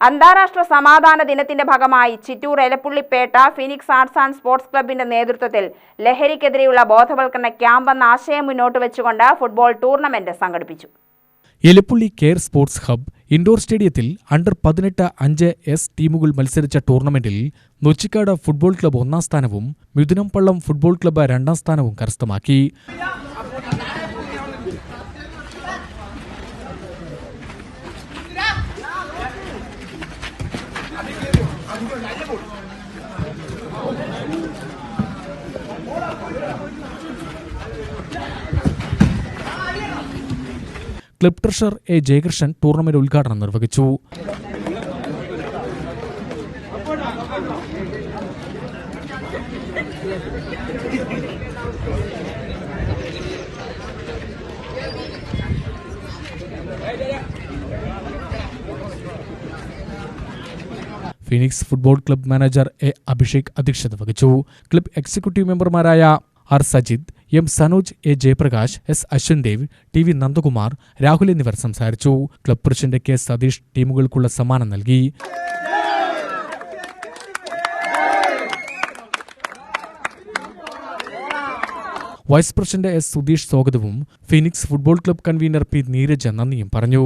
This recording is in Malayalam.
അന്താരാഷ്ട്ര സമാധാന ദിനത്തിന്റെ ഭാഗമായി Chittur Elappullipetta Phoenix arts and sports ക്ലബിന്റെ നേതൃത്വത്തിൽ ലഹരിക്കെതിരെയുള്ള ബോധവൽക്കരണ ക്യാമ്പ് എന്ന ആശയം മുന്നോട്ട് വെച്ചുകൊണ്ട് ഫുട്ബോൾ ടൂർണമെന്റ് സംഘടിപ്പിച്ചു. Elappully care sports hub indoor സ്റ്റേഡിയത്തിൽ അണ്ടർ പതിനെട്ട് അഞ്ച് എസ് ടീമുകൾ മത്സരിച്ച ടൂർണമെന്റിൽ നൊച്ചിക്കാട് ഫുട്ബോൾ ക്ലബ് ഒന്നാം സ്ഥാനവും മിഥുനംപള്ളം ഫുട്ബോൾ ക്ലബ് രണ്ടാം സ്ഥാനവും കരസ്ഥമാക്കി. Club treasurer A Jayakrishnan tournament ഉദ്ഘാടനം നിർവഹിച്ചു. Phoenix football club manager A Abhishek അധ്യക്ഷത വഹിച്ചു. ക്ലബ് എക്സിക്യൂട്ടീവ് മെമ്പർമാരായ R Sajith M Sanoj A Jayaprakash S Ashwandev T V Nandakumar Rahul എന്നിവർ സംസാരിച്ചു. ക്ലബ് പ്രസിഡന്റ് കെ സതീഷ് ടീമുകൾക്കുള്ള സമ്മാനം നൽകി. വൈസ് പ്രസിഡന്റ് എസ് സുധീഷ് സ്വാഗതവും Phoenix football club convener P Neeraj നന്ദിയും പറഞ്ഞു.